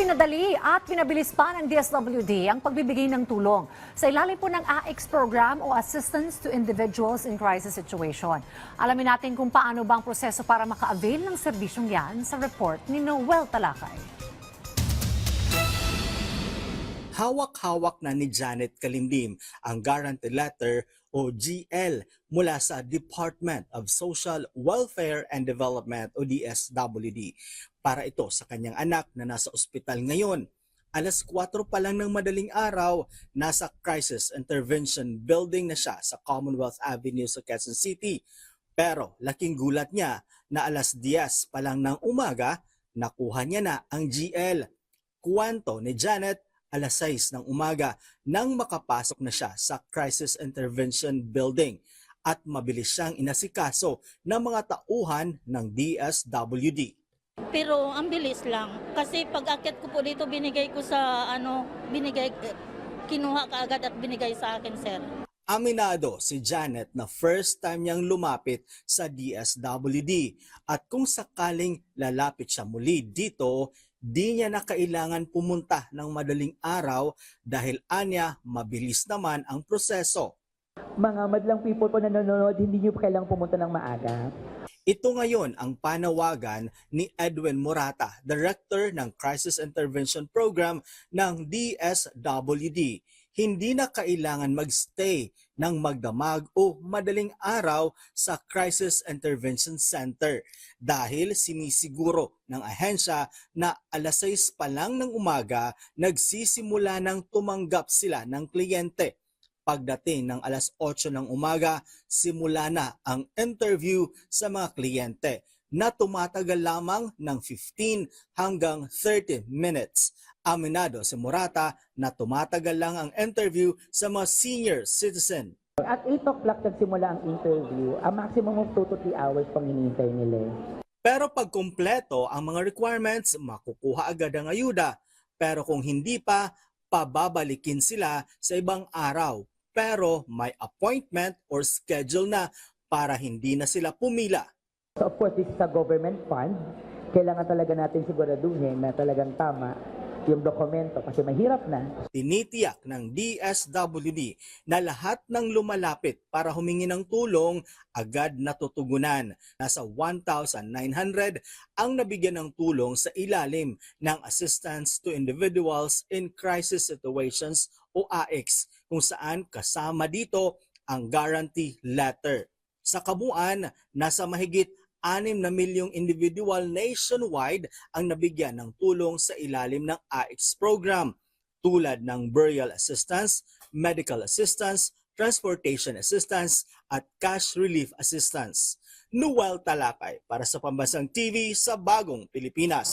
Pinadali at pinabilis pa ng DSWD ang pagbibigay ng tulong sa ilalim po ng AX program o Assistance to Individuals in Crisis Situation. Alamin natin kung paano ba ang proseso para maka-avail ng serbisyong yan sa report ni Noel Talakay. Hawak-hawak na ni Janet Kalimdim ang guarantee letter o GL mula sa Department of Social Welfare and Development o DSWD para ito sa kanyang anak na nasa ospital ngayon. Alas 4 pa lang ng madaling araw, nasa Crisis Intervention Building na siya sa Commonwealth Avenue sa Quezon City. Pero laking gulat niya na alas 10 pa lang ng umaga, nakuha niya na ang GL. Kuwanto ni Janet alas 6 ng umaga nang makapasok na siya sa Crisis Intervention Building at mabilis siyang inasikaso ng mga tauhan ng DSWD. Pero ang bilis lang. Kasi pag akit ko po dito, binigay ko sa ano, binigay, kinuha ka agad at binigay sa akin, sir. Aminado si Janet na first time niyang lumapit sa DSWD at kung sakaling lalapit siya muli dito, di niya na kailangan pumunta ng madaling araw dahil anya mabilis naman ang proseso. mga madlang people po na nanonood, hindi nyo kailangang pumunta ng maaga. Ito ngayon ang panawagan ni Edwin Morata, Director ng Crisis Intervention Program ng DSWD. Hindi na kailangan magstay ng magdamag o madaling araw sa Crisis Intervention Center dahil sinisiguro ng ahensya na alas 6 pa lang ng umaga nagsisimula ng tumanggap sila ng kliyente. Pagdating ng alas 8 ng umaga, simula na ang interview sa mga kliyente na tumatagal lamang ng 15 hanggang 30 minutes. Aminado si Morata na tumatagal lang ang interview sa mga senior citizen. At 8 o'clock nagsimula ang interview. Ang maximum of 2 to 3 hours pang hinihintay nila. eh. Pero pag kumpleto ang mga requirements, makukuha agad ang ayuda. Pero kung hindi pa, pababalikin sila sa ibang araw. Pero may appointment or schedule na para hindi na sila pumila. So of course, this is a government fund. Kailangan talaga natin siguraduhin na talagang tama yung dokumento kasi mahirap na. Tinitiyak ng DSWD na lahat ng lumalapit para humingi ng tulong agad natutugunan. Nasa 1,900 ang nabigyan ng tulong sa ilalim ng Assistance to Individuals in Crisis Situations o AX kung saan kasama dito ang guarantee letter. Sa kabuuan, nasa mahigit 6 na milyong individual nationwide ang nabigyan ng tulong sa ilalim ng AX program tulad ng burial assistance, medical assistance, transportation assistance at cash relief assistance. Noel Talakay para sa Pambansang TV sa Bagong Pilipinas.